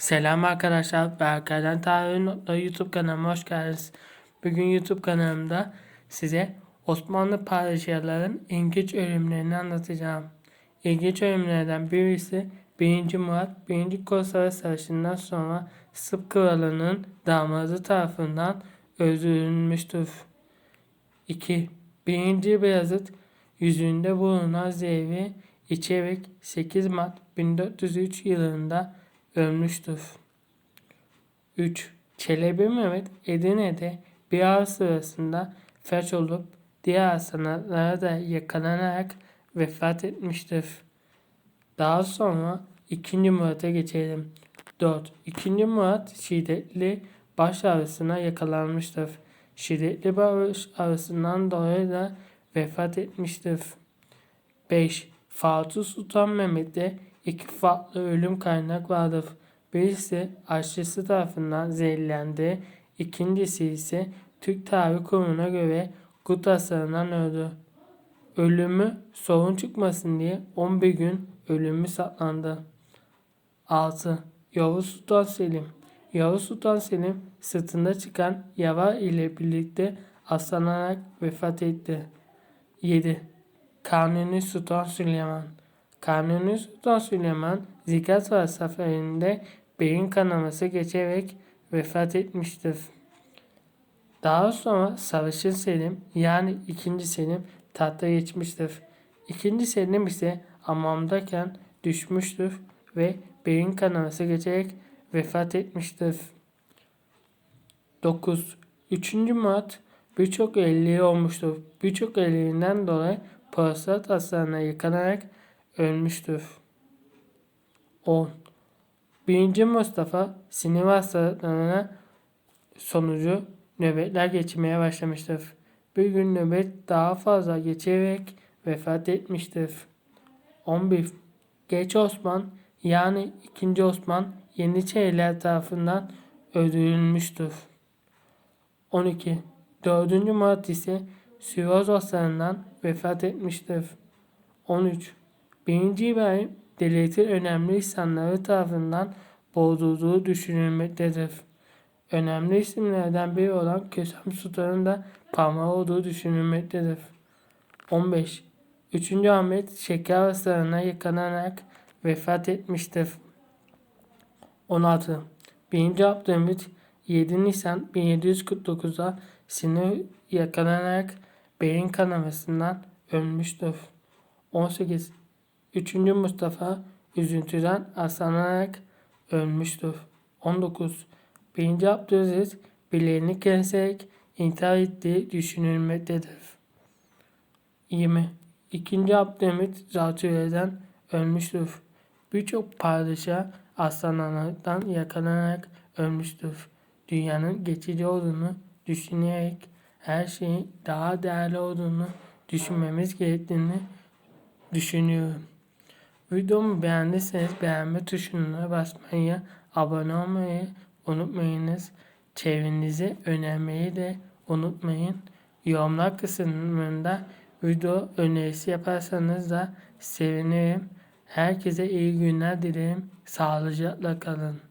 Selam arkadaşlar. Berkay'dan Tarih Notları YouTube kanalıma hoş geldiniz. Bugün YouTube kanalımda size Osmanlı padişahların ilginç ölümlerini anlatacağım. İlginç ölümlerden birisi 1. Murat 1. Kosova Savaşı'ndan sonra Sıp Kralı'nın damadı tarafından öldürülmüştür. 2. 1. Beyazıt yüzünde bulunan zehri içerek 8 Mart 1403 yılında ölmüştür. 3. Çelebi Mehmet Edirne'de bir av sırasında felç olup diğer sanatlara da yakalanarak vefat etmiştir. Daha sonra 2. Murat'a geçelim. 4. 2. Murat şiddetli baş ağrısına yakalanmıştır. Şiddetli baş ağrısından dolayı da vefat etmiştir. 5. Fatih Sultan Mehmet'te iki farklı ölüm kaynak vardır. Birisi aşçısı tarafından zehirlendi. İkincisi ise Türk Tarih Kurumu'na göre Gut hasarından öldü. Ölümü sorun çıkmasın diye 11 gün ölümü saklandı. 6. Yavuz Sultan Selim Yavuz Sultan Selim sırtında çıkan yava ile birlikte aslanarak vefat etti. 7. Kanuni Sultan Süleyman Kanuni Sultan Süleyman Zikatva seferinde beyin kanaması geçerek vefat etmiştir. Daha sonra Savaşın Selim yani 2. Selim tahta geçmiştir. 2. Selim ise hamamdayken düşmüştür ve beyin kanaması geçerek vefat etmiştir. 9. 3. Murat birçok evliliği olmuştur. Birçok evliliğinden dolayı prostat hastalığına yakalarak ölmüştür. 10. 1. Mustafa sinir hastalıklarına sonucu nöbetler geçirmeye başlamıştır. Bir gün nöbet daha fazla geçerek vefat etmiştir. 11. Geç Osman yani 2. Osman Yeniçeriler tarafından öldürülmüştür. 12. 4. Murat ise Sivas hastalığından vefat etmiştir. 13. 1. İbrahim devletin önemli insanları tarafından bozulduğu düşünülmektedir. Önemli isimlerden biri olan Kösem Sultan'ın da parmağı olduğu düşünülmektedir. 15. 3. Ahmet şeker hastalığına yakalanarak vefat etmiştir. 16. 1. Abdülhamit 7 Nisan 1749'da sinir yakalanarak beyin kanamasından ölmüştür. 18. 3. Mustafa üzüntüden aslanarak ölmüştür. 19. 1. Abdülaziz bileğini keserek intihar ettiği düşünülmektedir. 20. 2. Abdülhamit zatürreden ölmüştür. Birçok padişah aslanlardan yakalanarak ölmüştür. Dünyanın geçici olduğunu düşünerek her şeyin daha değerli olduğunu düşünmemiz gerektiğini düşünüyorum. Videomu beğendiyseniz beğenme tuşuna basmayı, abone olmayı unutmayınız. Çevrenizi önermeyi de unutmayın. Yorumlar kısmında video önerisi yaparsanız da sevinirim. Herkese iyi günler dilerim. Sağlıcakla kalın.